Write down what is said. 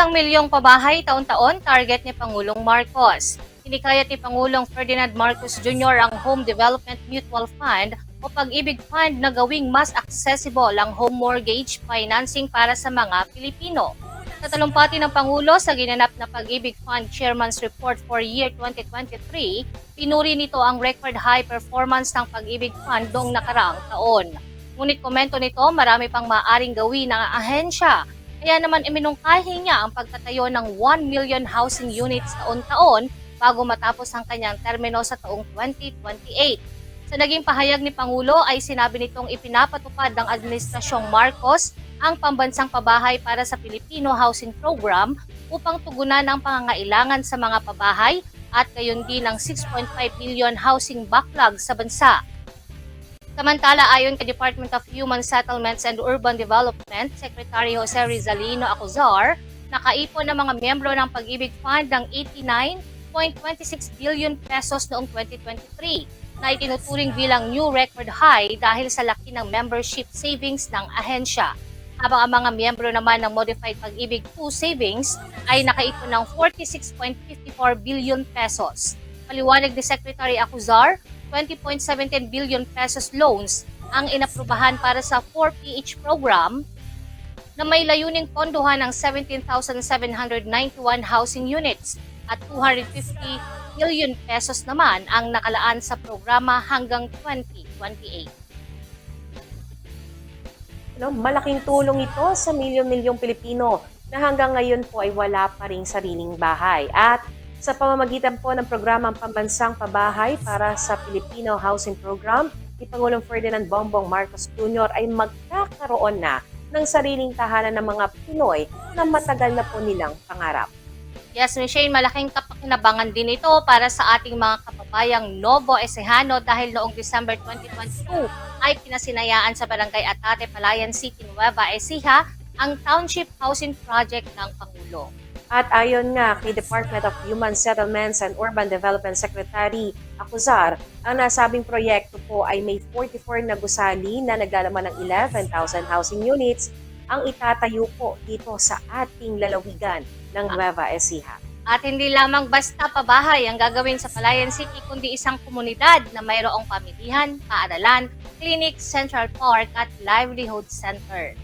Isang milyong pabahay taon-taon target ni Pangulong Marcos. Hinikayat ni Pangulong Ferdinand Marcos Jr. ang Home Development Mutual Fund o Pag-ibig Fund na gawing mas accessible ang home mortgage financing para sa mga Pilipino. Sa talumpati ng Pangulo sa ginanap na Pag-ibig Fund Chairman's Report for Year 2023, pinuri nito ang record high performance ng Pag-ibig Fund noong nakaraang taon. Ngunit komento nito, marami pang maaring gawin ng ahensya kaya naman iminungkahi niya ang pagtatayo ng 1 million housing units taon-taon bago matapos ang kanyang termino sa taong 2028. Sa naging pahayag ni Pangulo ay sinabi nitong ipinapatupad ng Administrasyong Marcos ang pambansang pabahay para sa Filipino Housing Program upang tugunan ang pangangailangan sa mga pabahay at gayon din ang 6.5 million housing backlog sa bansa. Samantala, ayon kay Department of Human Settlements and Urban Development, Secretary Jose Rizalino Acuzar, nakaipon ng mga miyembro ng Pag-ibig Fund ng 89.26 billion pesos noong 2023 na itinuturing bilang new record high dahil sa laki ng membership savings ng ahensya. Habang ang mga miyembro naman ng Modified Pag-ibig 2 Savings ay nakaipon ng 46.54 billion pesos. Paliwanag ni Secretary Acuzar, 20.17 billion pesos loans ang inaprubahan para sa 4PH program na may layuning pondohan ng 17,791 housing units at 250 billion pesos naman ang nakalaan sa programa hanggang 2028. No, malaking tulong ito sa milyon-milyong Pilipino na hanggang ngayon po ay wala pa ring sariling bahay. At sa pamamagitan po ng programang Pambansang Pabahay para sa Filipino Housing Program, ni Pangulong Ferdinand Bongbong Marcos Jr. ay magkakaroon na ng sariling tahanan ng mga Pinoy na matagal na po nilang pangarap. Yes, Miss Shane, malaking kapakinabangan din ito para sa ating mga kababayang Novo Ecijano dahil noong December 2022 ay pinasinayaan sa Barangay Atate, Palayan City, Nueva Ecija ang Township Housing Project ng Pangulo. At ayon nga kay Department of Human Settlements and Urban Development Secretary Acuzar, ang nasabing proyekto po ay may 44 na gusali na naglalaman ng 11,000 housing units ang itatayo po dito sa ating lalawigan ng Nueva Ecija. At hindi lamang basta pabahay ang gagawin sa Palayan City, kundi isang komunidad na mayroong pamilihan, paaralan, clinic, central park at livelihood center.